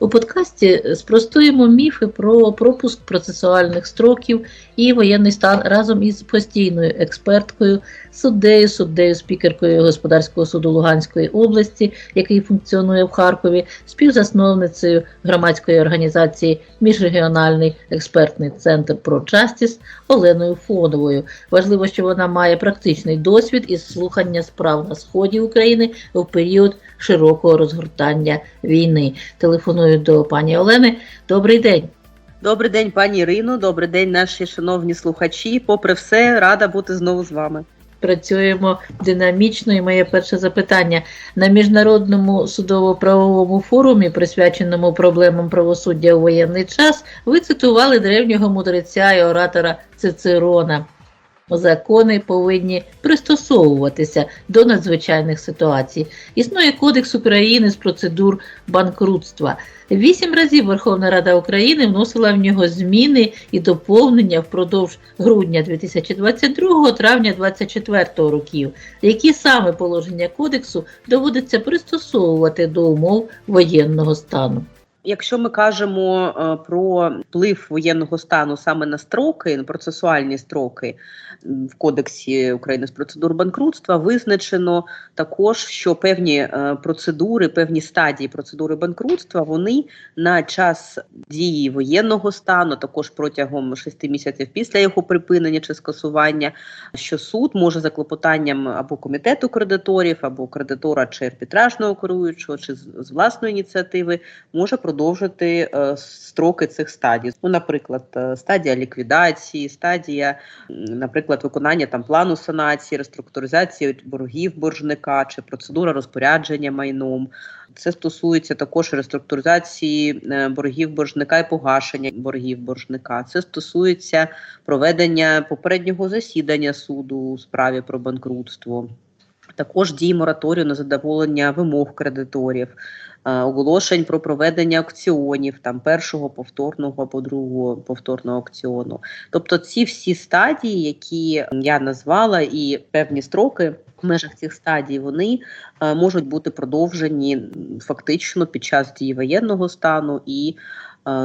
У подкасті спростуємо міфи про пропуск процесуальних строків і воєнний стан разом із постійною експерткою, суддею, суддею, спікеркою господарського суду Луганської області, який функціонує в Харкові, співзасновницею громадської організації Міжрегіональний експертний центр про Justice Оленою Фоновою. Важливо, що вона має практичний досвід із слухання справ на сході України в період широкого розгортання війни. Телефоную до пані Олени. Добрий день. Добрий день, пані Ірино. Добрий день, наші шановні слухачі. Попри все, рада бути знову з вами. Працюємо динамічно. І моє перше запитання на міжнародному судово-правовому форумі, присвяченому проблемам правосуддя у воєнний час, ви цитували древнього мудреця і оратора Цицерона. Закони повинні пристосовуватися до надзвичайних ситуацій. Існує Кодекс України з процедур банкрутства. Вісім разів Верховна Рада України вносила в нього зміни і доповнення впродовж грудня 2022 травня 2024 років, які саме положення кодексу доводиться пристосовувати до умов воєнного стану. Якщо ми кажемо е, про вплив воєнного стану саме на строки, на процесуальні строки в Кодексі України з процедур банкрутства, визначено також, що певні е, процедури, певні стадії процедури банкрутства, вони на час дії воєнного стану, також протягом 6 місяців після його припинення чи скасування, що суд може за клопотанням або комітету кредиторів, або кредитора чи арбітражного керуючого, чи з власної ініціативи може продовжити е, строки цих стадій. Ну, наприклад, е, стадія ліквідації, стадія, наприклад, виконання там плану санації, реструктуризації боргів боржника чи процедура розпорядження майном. Це стосується також реструктуризації е, боргів боржника і погашення боргів боржника. Це стосується проведення попереднього засідання суду у справі про банкрутство. Також дії мораторію на задоволення вимог кредиторів, е, оголошень про проведення аукціонів, там першого повторного або другого повторного аукціону. Тобто ці всі стадії, які я назвала, і певні строки в межах цих стадій, вони е, можуть бути продовжені фактично під час дії воєнного стану і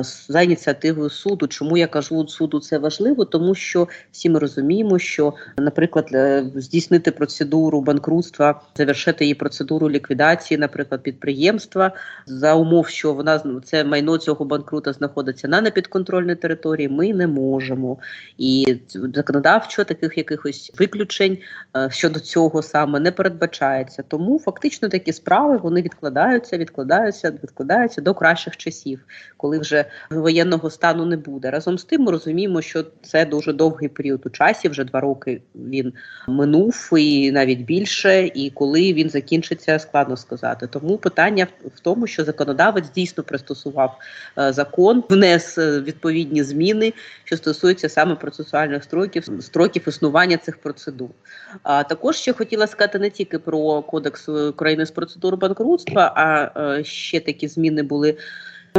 за ініціативою суду. Чому я кажу суду це важливо? Тому що всі ми розуміємо, що, наприклад, е, здійснити процедуру банкрутства, завершити її процедуру ліквідації, наприклад, підприємства за умов, що вона зн- це майно цього банкрута знаходиться на непідконтрольній території. Ми не можемо. І законодавчо таких якихось виключень е, щодо цього саме не передбачається. Тому фактично такі справи вони відкладаються, відкладаються, відкладаються до кращих часів, коли вже воєнного стану не буде. Разом з тим, ми розуміємо, що це дуже довгий період у часі. Вже два роки він минув, і навіть більше. І коли він закінчиться, складно сказати. Тому питання в- в тому, що законодавець дійсно пристосував е, закон, внес е, відповідні зміни, що стосуються саме процесуальних строків, строків існування цих процедур. А також ще хотіла сказати не тільки про кодекс України з процедур банкрутства, а е, ще такі зміни були.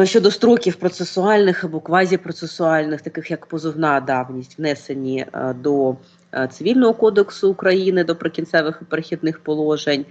Щодо строків процесуальних або квазіпроцесуальних, таких як позовна давність, внесені е, до е, Цивільного кодексу України до прикінцевих і перехідних положень,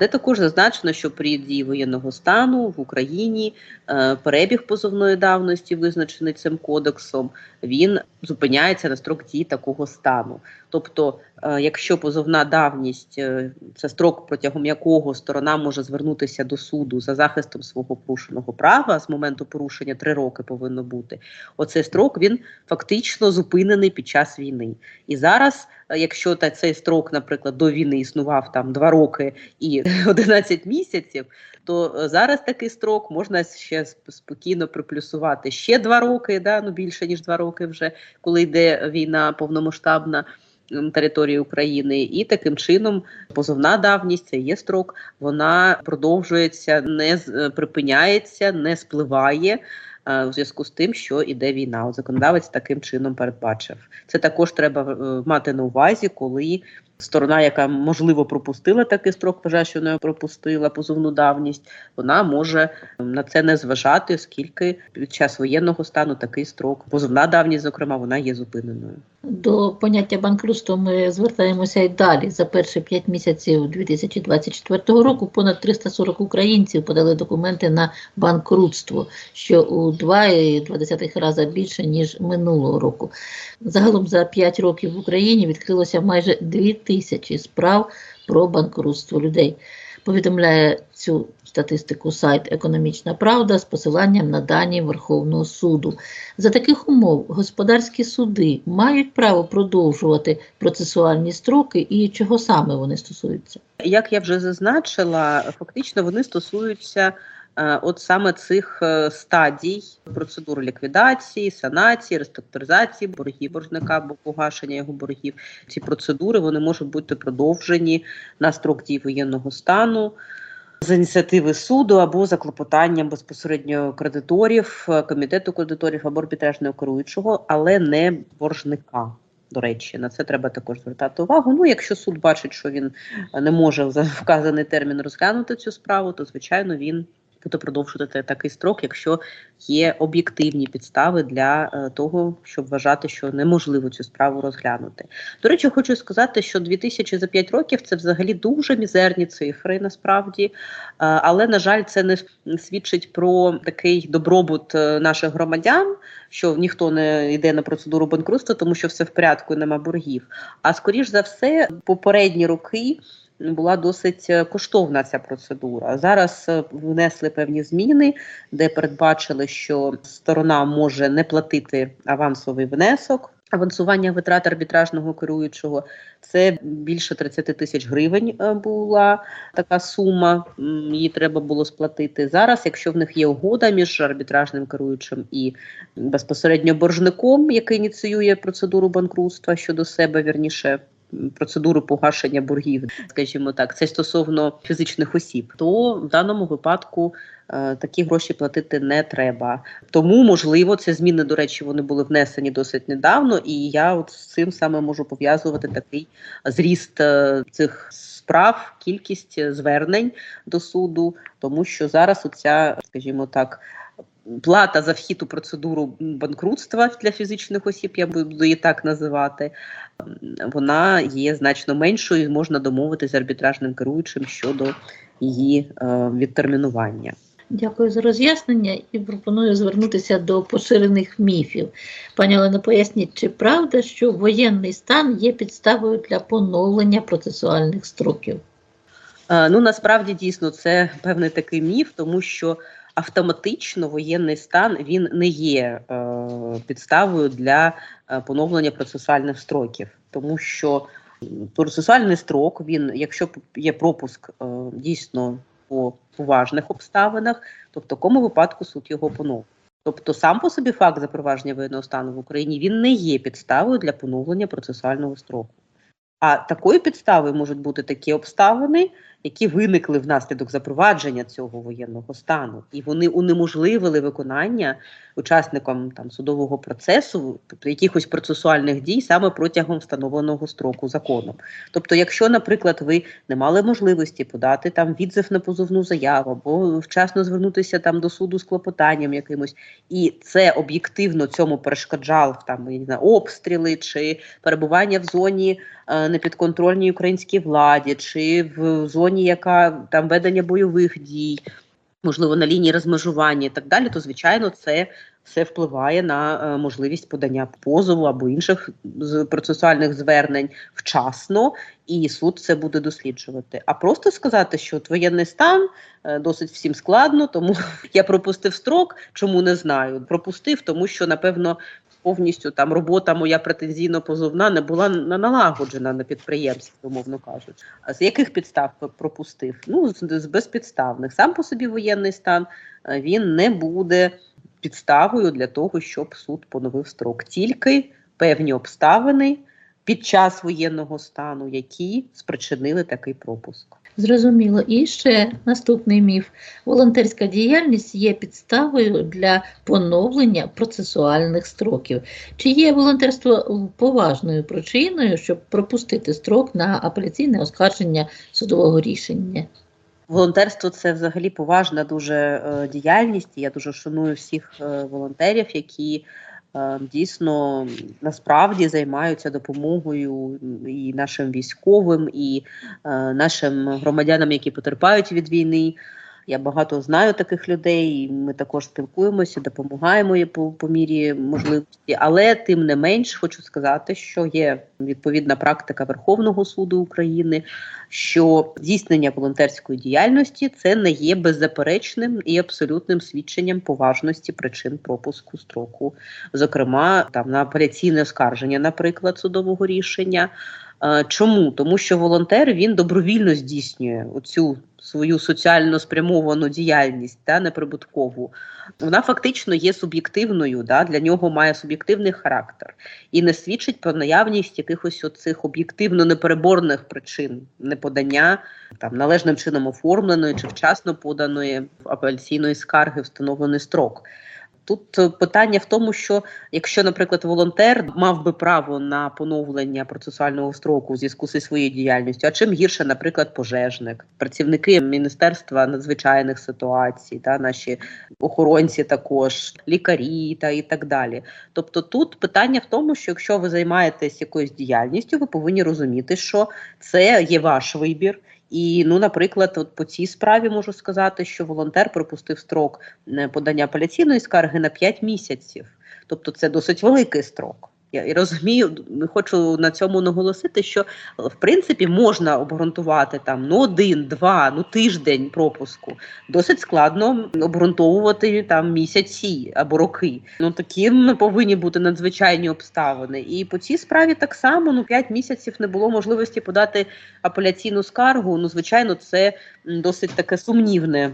де також зазначено, що при дії воєнного стану в Україні е, перебіг позовної давності, визначений цим кодексом, він зупиняється на строк дії такого стану. Тобто, е, якщо позовна давність е, це строк, протягом якого сторона може звернутися до суду за захистом свого порушеного права, з моменту порушення три роки повинно бути. Оцей строк він фактично зупинений під час війни. І зараз, якщо та цей строк, наприклад, до війни існував там два роки і 11 місяців, то е, зараз такий строк можна ще спокійно приплюсувати ще два роки, да, ну більше ніж два роки вже, коли йде війна повномасштабна території України, і таким чином позовна давність це є строк, вона продовжується, не е, припиняється, не спливає. Е, у зв'язку з тим, що іде війна. Законодавець таким чином передбачив. Це також треба е, мати на увазі, коли сторона, яка можливо пропустила такий строк, вважає, що не пропустила позовну давність, вона може на це не зважати, оскільки під час воєнного стану такий строк, позовна давність, зокрема, вона є зупиненою. До поняття банкрутства ми звертаємося і далі. За перші 5 місяців 2024 року понад 340 українців подали документи на банкрутство, що у 2,2 рази більше, ніж минулого року. Загалом за 5 років в Україні відкрилося майже 2 тисячі справ про банкрутство людей. Повідомляє цю статистику сайт Економічна Правда з посиланням на дані Верховного суду. За таких умов господарські суди мають право продовжувати процесуальні строки і чого саме вони стосуються? Як я вже зазначила, фактично вони стосуються от саме цих е, стадій процедур ліквідації, санації, реструктуризації боргів боржника або погашення його боргів. Ці процедури вони можуть бути продовжені на строк дії воєнного стану. З ініціативи суду або за клопотанням безпосередньо кредиторів, е, комітету кредиторів або арбітражного керуючого, але не боржника. До речі, на це треба також звертати увагу. Ну, якщо суд бачить, що він е, не може за вказаний термін розглянути цю справу, то звичайно він буде продовжувати такий строк, якщо є об'єктивні підстави для е, того, щоб вважати, що неможливо цю справу розглянути. До речі, хочу сказати, що 2000 за 5 років це взагалі дуже мізерні цифри, насправді, Е, але на жаль, це не свідчить про такий добробут е, наших громадян, що ніхто не йде на процедуру банкрутства, тому що все в порядку, нема боргів. А скоріш за все, попередні роки. Була досить е, коштовна ця процедура. Зараз е, внесли певні зміни, де передбачили, що сторона може не платити авансовий внесок. Авансування витрат арбітражного керуючого це більше 30 тисяч гривень е, була така сума. Її треба було сплатити. Зараз, якщо в них є угода між арбітражним керуючим і безпосередньо боржником, який ініціює процедуру банкрутства щодо себе, вірніше. Процедуру погашення боргів, скажімо так, це стосовно фізичних осіб, то в даному випадку е, такі гроші платити не треба. Тому, можливо, ці зміни, до речі, вони були внесені досить недавно, і я от з цим саме можу пов'язувати такий зріст е, цих справ, кількість звернень до суду, тому що зараз оця, скажімо так. Плата за вхід у процедуру банкрутства для фізичних осіб, я буду її так називати, вона є значно меншою, і можна домовитися з арбітражним керуючим щодо її е, відтермінування. Дякую за роз'яснення і пропоную звернутися до поширених міфів. Пані Олено, поясніть, чи правда, що воєнний стан є підставою для поновлення процесуальних строків? Е, Ну насправді дійсно це певний такий міф, тому що автоматично воєнний стан він не є е, підставою для е, поновлення процесуальних строків, тому що процесуальний строк він, якщо є пропуск е, дійсно по поважних обставинах, то в такому випадку суд його поновить. Тобто сам по собі факт запровадження воєнного стану в Україні він не є підставою для поновлення процесуального строку. А такою підставою можуть бути такі обставини, які виникли внаслідок запровадження цього воєнного стану, і вони унеможливили виконання учасникам там судового процесу тобто якихось процесуальних дій саме протягом встановленого строку законом. Тобто, якщо, наприклад, ви не мали можливості подати там відзив на позовну заяву або вчасно звернутися там до суду з клопотанням якимось, і це об'єктивно цьому перешкоджав там я не знаю, обстріли чи перебування в зоні е, непідконтрольній українській владі, чи в зоні, яка там ведення бойових дій, можливо, на лінії розмежування і так далі, то звичайно це все впливає на е, можливість подання позову або інших процесуальних звернень вчасно, і суд це буде досліджувати. А просто сказати, що от воєнний стан е, досить всім складно, тому я пропустив строк. Чому не знаю? Пропустив, тому що напевно. Повністю там робота моя претензійно позовна не була на- налагоджена на підприємстві, умовно кажучи. А з яких підстав пропустив? Ну з, з безпідставних. Сам по собі воєнний стан е, він не буде підставою для того, щоб суд поновив строк. Тільки певні обставини під час воєнного стану, які спричинили такий пропуск. Зрозуміло. І ще наступний міф. Волонтерська діяльність є підставою для поновлення процесуальних строків. Чи є волонтерство поважною причиною, щоб пропустити строк на апеляційне оскарження судового рішення? Волонтерство це взагалі поважна дуже е, діяльність. Я дуже шаную всіх е, волонтерів, які дійсно насправді займаються допомогою і нашим військовим, і е, нашим громадянам, які потерпають від війни. Я багато знаю таких людей, і ми також спілкуємося, допомагаємо по, по мірі можливості. Але тим не менш хочу сказати, що є відповідна практика Верховного суду України, що здійснення волонтерської діяльності це не є беззаперечним і абсолютним свідченням поважності причин пропуску строку, зокрема там на апеляційне оскарження, наприклад, судового рішення. Е, Чому? Тому що волонтер він добровільно здійснює оцю свою соціально спрямовану діяльність та неприбуткову. Вона фактично є суб'єктивною, да, для нього має суб'єктивний характер і не свідчить про наявність якихось оцих об'єктивно непереборних причин неподання там належним чином оформленої чи вчасно поданої апеляційної скарги встановлений строк. Тут е, питання в тому, що якщо, наприклад, волонтер мав би право на поновлення процесуального строку у зв'язку зі своєю діяльністю, а чим гірше, наприклад, пожежник, працівники міністерства надзвичайних ситуацій, та наші охоронці, також лікарі та і так далі. Тобто, тут питання в тому, що якщо ви займаєтесь якоюсь діяльністю, ви повинні розуміти, що це є ваш вибір. І, ну, наприклад, от по цій справі можу сказати, що волонтер пропустив строк е, подання апеляційної скарги на 5 місяців. Тобто це досить великий строк. Я розумію, хочу на цьому наголосити, що в принципі можна обґрунтувати там ну один, два, ну тиждень пропуску. Досить складно обґрунтовувати там місяці або роки. Ну таким повинні бути надзвичайні обставини. І по цій справі так само ну 5 місяців не було можливості подати апеляційну скаргу. Ну, звичайно, це досить таке сумнівне.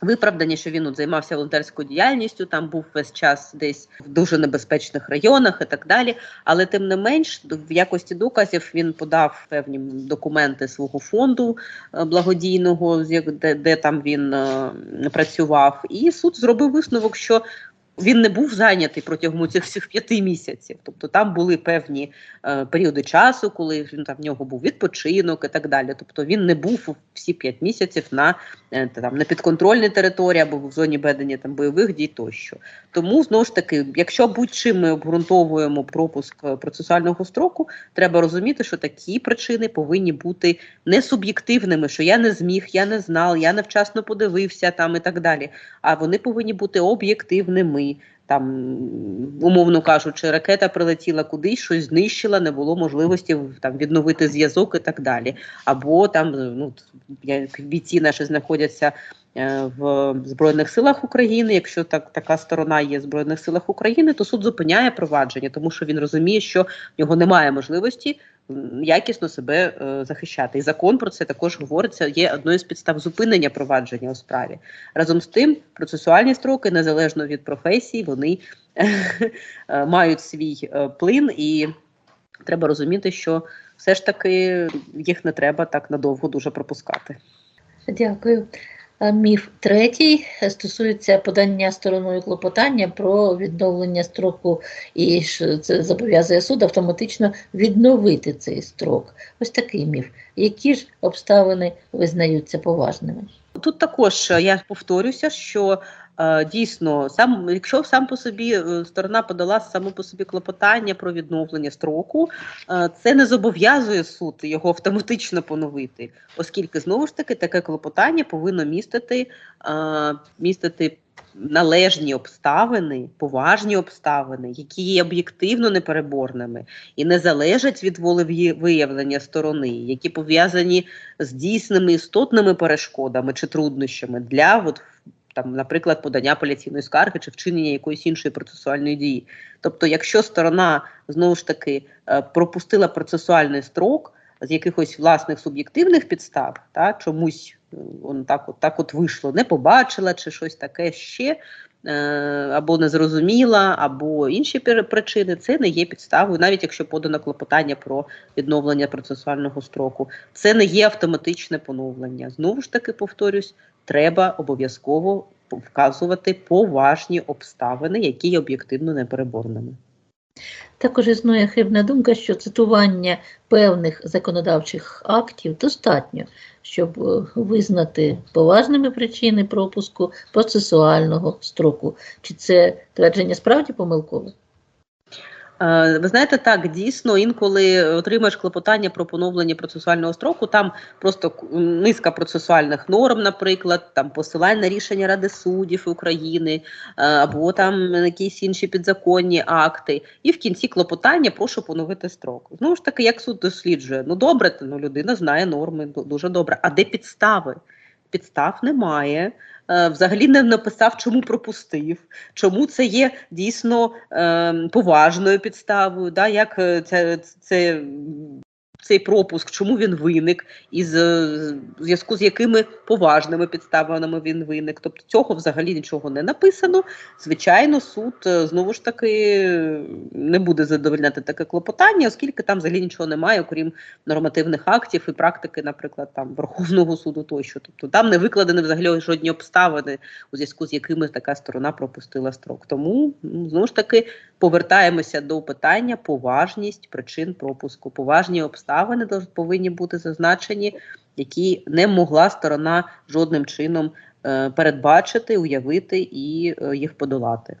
Виправдання, що він от займався волонтерською діяльністю, там був весь час десь в дуже небезпечних районах і так далі. Але тим не менш, в якості доказів він подав певні документи свого фонду е, благодійного, де, де там він е, працював, і суд зробив висновок, що він не був зайнятий протягом цих всіх п'яти місяців. Тобто там були певні е, періоди часу, коли він там в нього був відпочинок і так далі. Тобто він не був всі п'ять місяців на е, там на підконтрольній території або в зоні ведення там бойових дій тощо. Тому знову ж таки, якщо будь-чим ми обґрунтовуємо пропуск е, процесуального строку, треба розуміти, що такі причини повинні бути не суб'єктивними, що я не зміг, я не знав, я невчасно подивився там і так далі. А вони повинні бути об'єктивними. Там, умовно кажучи, ракета прилетіла кудись, щось знищила, не було можливості там відновити зв'язок і так далі. Або там ну бійці наші знаходяться е, в Збройних силах України. Якщо так така сторона є в Збройних силах України, то суд зупиняє провадження, тому що він розуміє, що в нього немає можливості якісно себе е, захищати. І закон про це також говориться. Є одною з підстав зупинення провадження у справі. Разом з тим, процесуальні строки, незалежно від професії, вони е, мають свій е, плин, і треба розуміти, що все ж таки їх не треба так надовго дуже пропускати. Дякую. Міф третій стосується подання стороною клопотання про відновлення строку, і це зобов'язує суд автоматично відновити цей строк. Ось такий міф. Які ж обставини визнаються поважними? Тут також е, я повторюся, що дійсно сам, якщо сам по собі е, сторона подала само по собі клопотання про відновлення строку, е, це не зобов'язує суд його автоматично поновити, оскільки знову ж таки таке клопотання повинно містити, е, містити належні обставини, поважні обставини, які є об'єктивно непереборними і не залежать від волевиявлення сторони, які пов'язані з дійсними істотними перешкодами чи труднощами для от, там, наприклад, подання апеляційної скарги чи вчинення якоїсь іншої процесуальної дії. Тобто, якщо сторона знову ж таки е, пропустила процесуальний строк з якихось власних суб'єктивних підстав, та чомусь е, он так от так от вийшло, не побачила чи щось таке ще. е, або незрозуміла, або інші причини, це не є підставою, навіть якщо подано клопотання про відновлення процесуального строку. Це не є автоматичне поновлення. Знову ж таки, повторюсь, треба обов'язково вказувати поважні обставини, які є об'єктивно непереборними. Також існує хибна думка, що цитування певних законодавчих актів достатньо, щоб е, визнати поважними причини пропуску процесуального строку. Чи це твердження справді помилкове? Е, Ви знаєте, так дійсно інколи отримаєш клопотання про поновлення процесуального строку. Там просто низка процесуальних норм, наприклад, там посилання на рішення Ради суддів України е, або там якісь інші підзаконні акти. І в кінці клопотання прошу поновити строк. Знову ж таки, як суд досліджує, ну добре, ну людина знає норми, дуже добре. А де підстави? Підстав немає. Е, Взагалі не написав, чому пропустив, чому це є дійсно е, поважною підставою, як е, це, це, цей пропуск, чому він виник, і з зв'язку з якими поважними підставами він виник. Тобто цього взагалі нічого не написано. Звичайно, суд е, знову ж таки не буде задовольняти таке клопотання, оскільки там взагалі нічого немає, окрім нормативних актів і практики, наприклад, там Верховного суду тощо. Тобто там не викладені взагалі жодні обставини, у зв'язку з якими така сторона пропустила строк. Тому ну, знову ж таки повертаємося до питання поважність причин пропуску. Поважні обставини дов- повинні бути зазначені, які не могла сторона жодним чином е, передбачити, уявити і е, їх подолати.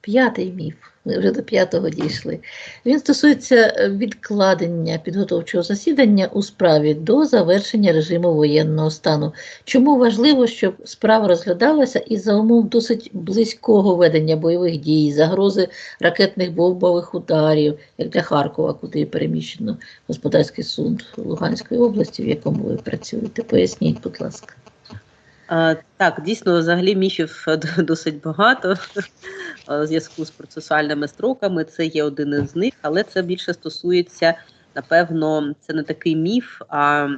П'ятий міф. Ми вже до п'ятого дійшли. Він стосується е, відкладення підготовчого засідання у справі до завершення режиму воєнного стану. Чому важливо, щоб справа розглядалася із-за умов досить близького ведення бойових дій, загрози ракетних бомбових ударів, як для Харкова, куди переміщено господарський суд Луганської області, в якому ви працюєте? Поясніть, будь ласка. Е, Так, дійсно, взагалі міфів е, досить багато е, у зв'язку з процесуальними строками. Це є один із них, але це більше стосується, напевно, це не такий міф, а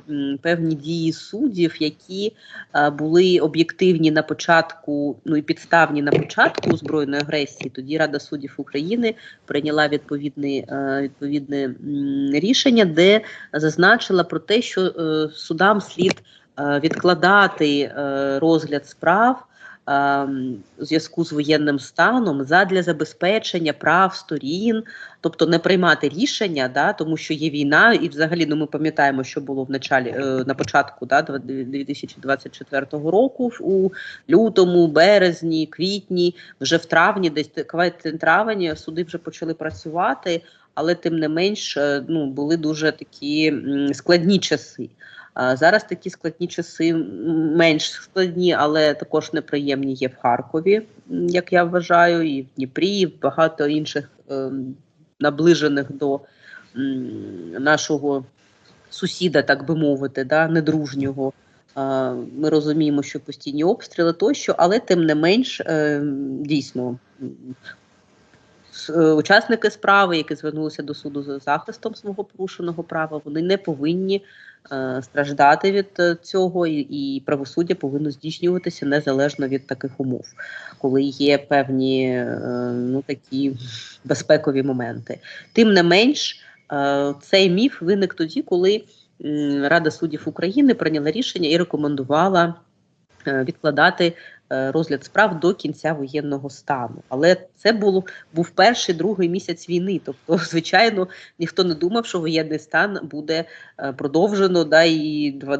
певні дії суддів, які е, були об'єктивні на початку, ну і підставні на початку збройної агресії. Тоді Рада суддів України прийняла відповідне, е, відповідне рішення, де зазначила про те, що е, судам слід е, відкладати е, розгляд справ е, у зв'язку з воєнним станом задля забезпечення прав сторін, тобто не приймати рішення, да, тому що є війна, і взагалі ну, ми пам'ятаємо, що було в началі, е, на початку да, дв- 2024 року, у лютому, березні, квітні, вже в травні, десь квітень травень суди вже почали працювати, але тим не менш е, ну, були дуже такі складні часи. Зараз такі складні часи менш складні, але також неприємні є в Харкові, як я вважаю, і в Дніпрі, і в багато інших ем, наближених до нашого сусіда, так би мовити, да, недружнього. Ми розуміємо, що постійні обстріли тощо, але тим не менш ем, дійсно. Е, Учасники справи, які звернулися до суду за захистом свого порушеного права, вони не повинні е, страждати від е, цього, і, правосуддя повинно здійснюватися незалежно від таких умов, коли є певні ну, такі безпекові моменти. Тим не менш, цей міф виник тоді, коли Рада суддів України прийняла рішення і рекомендувала відкладати розгляд справ до кінця воєнного стану. Але це було був перший другий місяць війни. Тобто, звичайно, ніхто не думав, що воєнний стан буде е, продовжено, да і два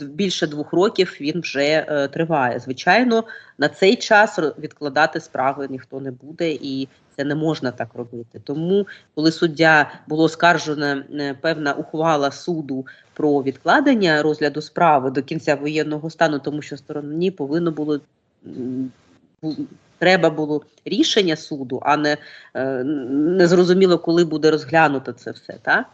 більше двох років він вже е, триває. Звичайно, на цей час відкладати справи ніхто не буде, і це не можна так робити. Тому, коли суддя було оскаржена е, певна ухвала суду про відкладення розгляду справи до кінця воєнного стану, тому що стороні повинно було треба було рішення суду, а не, е, не зрозуміло, коли буде розглянуто це все. Так?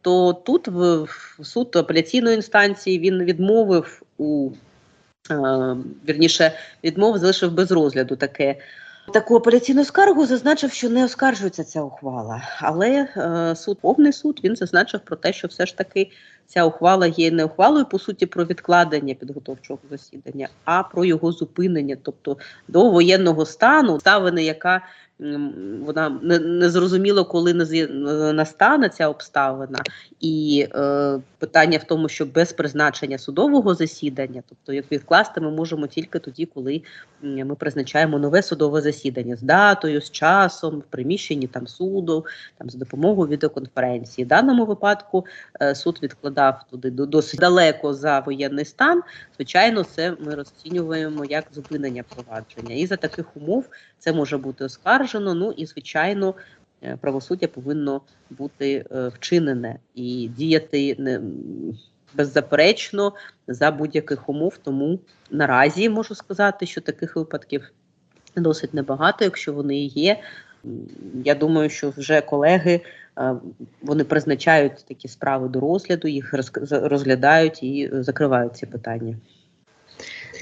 То тут в, суд апеляційної інстанції він відмовив у е, вірніше, відмов залишив без розгляду таке таку апеляційну скаргу, зазначив, що не оскаржується ця ухвала. Але е, суд, повний суд, він зазначив про те, що все ж таки ця ухвала є не ухвалою по суті про відкладення підготовчого засідання, а про його зупинення, тобто до воєнного стану, ставини, яка вона не, не зрозуміло, коли настане ця обставина, і е, питання в тому, що без призначення судового засідання, тобто як відкласти, ми можемо тільки тоді, коли ми призначаємо нове судове засідання з датою, з часом, в приміщенні там суду, там за допомогою відеоконференції. В даному випадку е, суд відкладав туди до- досить далеко за воєнний стан. Звичайно, це ми розцінюємо як зупинення провадження. І за таких умов це може бути оскаржено. Ну і звичайно, е, правосуддя повинно бути е, вчинене і діяти не беззаперечно за будь-яких умов. Тому наразі можу сказати, що таких випадків досить небагато, якщо вони є. Я думаю, що вже колеги е, вони призначають такі справи до розгляду, їх роз- розглядають і закривають ці питання.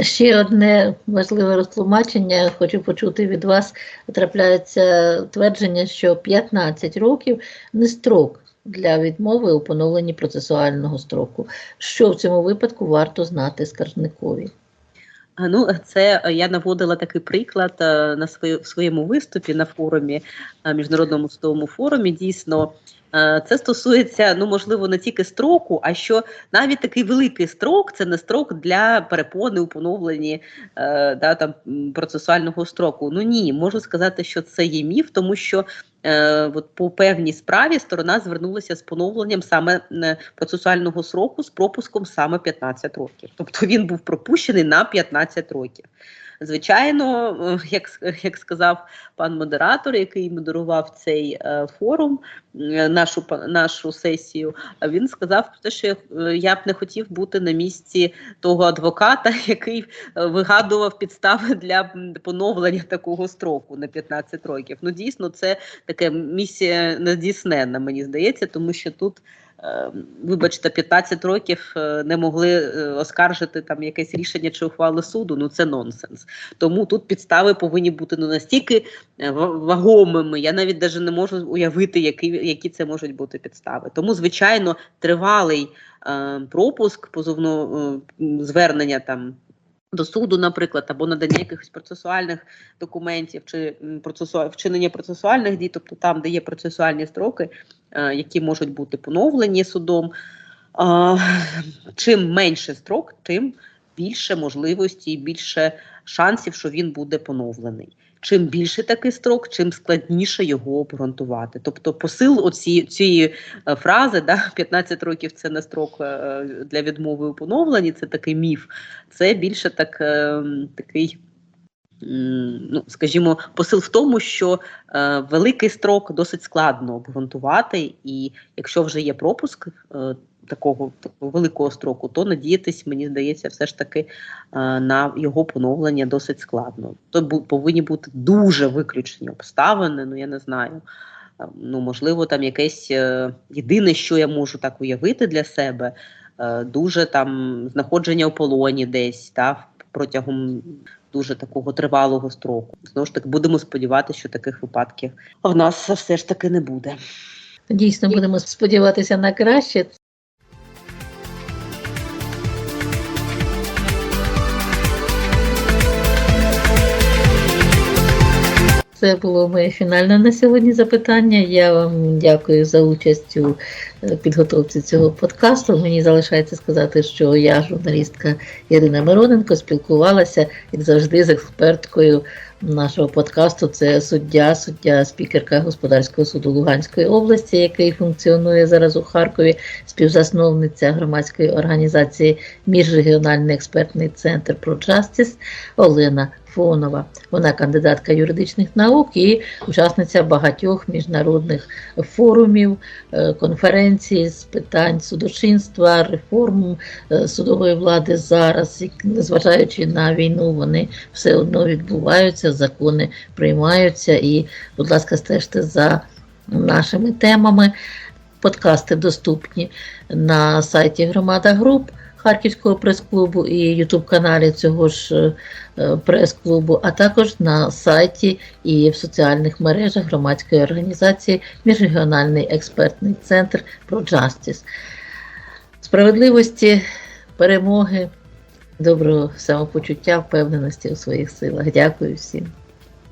Ще одне важливе розтлумачення, хочу почути від вас. Трапляється твердження, що 15 років не строк для відмови у поновленні процесуального строку. Що в цьому випадку варто знати скаржникові? Ну, це е, я наводила такий приклад е, на свою, в своєму виступі на форумі, е, міжнародному судовому форумі. Дійсно, це стосується, ну можливо, не тільки строку, а що навіть такий великий строк це не строк для перепони у поновленні е, да, процесуального строку. Ну ні, можу сказати, що це є міф, тому що е, от по певній справі сторона звернулася з поновленням саме е, процесуального сроку з пропуском саме 15 років. Тобто він був пропущений на 15 років. Звичайно, е, як, як сказав пан модератор, який модерував цей е, форум, е, нашу нашу сесію, він сказав те, що я, е, б не хотів бути на місці того адвоката, який е, вигадував підстави для поновлення такого строку на 15 років. Ну, дійсно, це така місія нездійсненна, мені здається, тому що тут. е, Вибачте, 15 років е, не могли е, оскаржити там якесь рішення чи ухвали суду. Ну це нонсенс. Тому тут підстави повинні бути ну настільки вагомими. Я навіть даже не можу уявити, які, які це можуть бути підстави. Тому, звичайно, тривалий пропуск позовного е, звернення там. До суду, наприклад, або надання якихось процесуальних документів чи процесу... вчинення процесуальних дій, тобто там, де є процесуальні строки, е, які можуть бути поновлені судом. Чим менше строк, тим більше можливості і більше шансів, що він буде поновлений. Чим більше такий строк, чим складніше його обґрунтувати. Тобто, посил оці, цієї е, фрази, да, 15 років це не строк е, для відмови у поновленні, це такий міф. Це більше так, е, такий. Ну, скажімо, посил в тому, що е, великий строк досить складно обґрунтувати, і якщо вже є пропуск е, такого, такого великого строку, то надіятись, мені здається, все ж таки е, на його поновлення досить складно. То бу- повинні бути дуже виключені обставини. Ну я не знаю. Е, Ну, можливо, там якесь е, єдине, що я можу так уявити для себе, е, дуже там знаходження у полоні десь та протягом дуже такого тривалого строку. Знову ж таки, будемо сподіватися, що таких випадків в нас все ж таки не буде. Дійсно, будемо сподіватися на краще. Це було моє фінальне на сьогодні запитання. Я вам дякую за участь у е, підготовці цього подкасту. Мені залишається сказати, що я, журналістка Ірина Мироненко, спілкувалася, як завжди, з експерткою нашого подкасту. Це суддя, суддя, спікерка господарського суду Луганської області, який функціонує зараз у Харкові, співзасновниця громадської організації Міжрегіональний експертний центр ProJustice Олена Фонова. Вона кандидатка юридичних наук і учасниця багатьох міжнародних форумів, е, конференцій з питань судочинства, реформ е, судової влади зараз, і, незважаючи на війну, вони все одно відбуваються, закони приймаються. І, будь ласка, стежте за нашими темами. Подкасти доступні на сайті Громада Груп. Харківського прес-клубу і Ютуб-каналі цього ж е, е, прес-клубу, а також на сайті і в соціальних мережах громадської організації Міжрегіональний експертний центр ProJustice. Справедливості, перемоги, доброго самопочуття, впевненості у своїх силах. Дякую всім.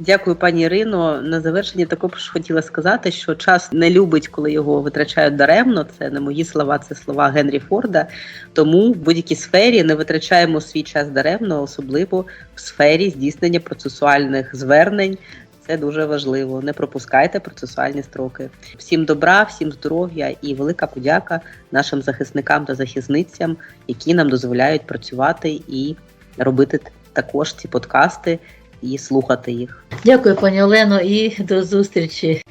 Дякую, пані Ірино. На завершення також хотіла сказати, що час не любить, коли його витрачають даремно. Це не мої слова, це слова Генрі Форда. Тому в будь-якій сфері не витрачаємо свій час даремно, особливо в сфері здійснення процесуальних звернень. Це дуже важливо. Не пропускайте процесуальні строки. Всім добра, всім здоров'я і велика подяка нашим захисникам та захисницям, які нам дозволяють працювати і робити також ці подкасти і слухати їх. Дякую, пані Олено, і до зустрічі.